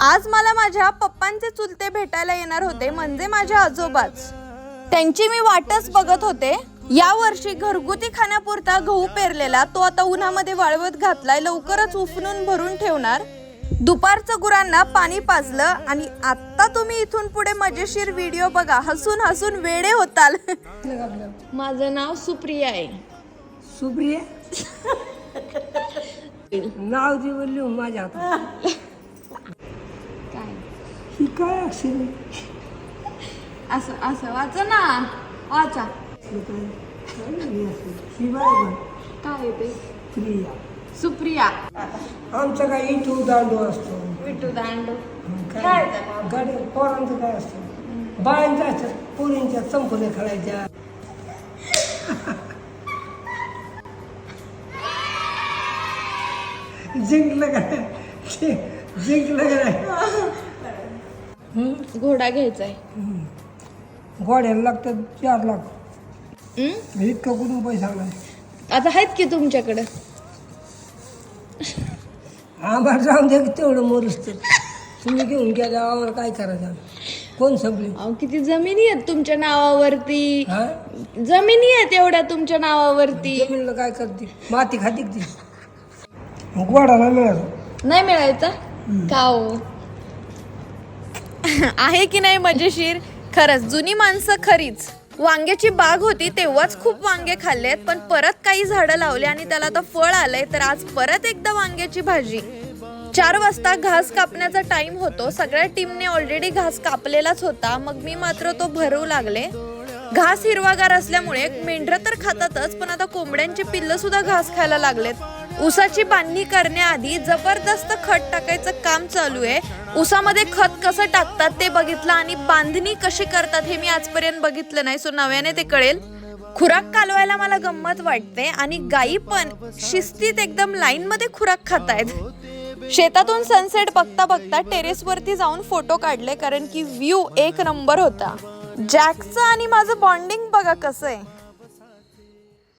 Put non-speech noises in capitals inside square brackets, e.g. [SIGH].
आज मला माझ्या पप्पांचे चुलते भेटायला येणार होते म्हणजे माझ्या आजोबाच. त्यांची मी वाटच बघत होते. या वर्षी घरगुती खाण्यापुरता गहू पेरलेला तो आता उन्हामध्ये वाळवत घातलाय लवकरच उफनून भरून ठेवणार. दुपारचं गुरांना पाणी पाजलं आणि आता तुम्ही इथून पुढे मजेशीर व्हिडिओ बघा हसून हसून वेडे होताल. माझं नाव सुप्रिया आहे. सुप्रिया? [LAUGHS] नाव दे लिहू माझ्या हातात. ही काय असेल असं असं वाचा ना वाचा काय काय नाही असेल. बरोबर काय ते प्रिया सुप्रिया आमचा काय इटू दांडू असतो विटू दांडू काय गाडी पोरांचं काय असतं बायांच्या असतात पोरींच्या चंपल्या खेळायच्या जिंकलं काय जिंकलं काय घोडा घ्यायचाय गोड्याला लागतात चार लाख. इतकं कुठून पैसा आलाय आता आहेत की तुमच्याकडं? आम्हाला जाऊन द्या की तेवढं तर तुम्ही घेऊन गेल्या आम्हाला काय करायचं कोण संपले? अहो किती जमिनी आहेत तुमच्या नावावरती? जमिनी आहेत एवढ्या तुमच्या नावावरती. जमिनीला काय करते? माती खाती ती? गोडाला मिळालं. नाही मिळायचा? का हो? [LAUGHS] आहे की नाही मजेशीर? खरंच जुनी माणसं खरीच. वांग्याची बाग होती तेव्हाच खूप वांगे खाल्लेत पण परत काही झाडं लावले आणि त्याला आता फळ आलंय तर आज परत एकदा वांग्याची भाजी. चार वाजता घास कापण्याचा टाइम होतो. सगळ्या टीमने ऑलरेडी घास कापलेलाच होता. मग मी मात्र तो भरू लागले. घास हिरवागार असल्यामुळे मेंढरं तर खातातच पण आता कोंबड्यांची पिल्ल सुद्धा घास खायला लागलेत. ऊसाची बांधणी करण्याआधी जबरदस्त खत टाकायचं काम चालू आहे. ऊसामध्ये खत कसं टाकतात ते बघितलं आणि बांधणी कशी करतात हे मी आजपर्यंत बघितलं नाही सो नव्याने ते कळेल. खुराक कालवायला मला गंमत वाटते आणि गायी पण शिस्तीत एकदम लाईन मध्ये खुराक खातायत. शेतातून सनसेट बघता बघता टेरेस वरती जाऊन फोटो काढले कारण की व्ह्यू एक नंबर होता. जॅकचं आणि माझं बॉन्डिंग बघा कसं आहे.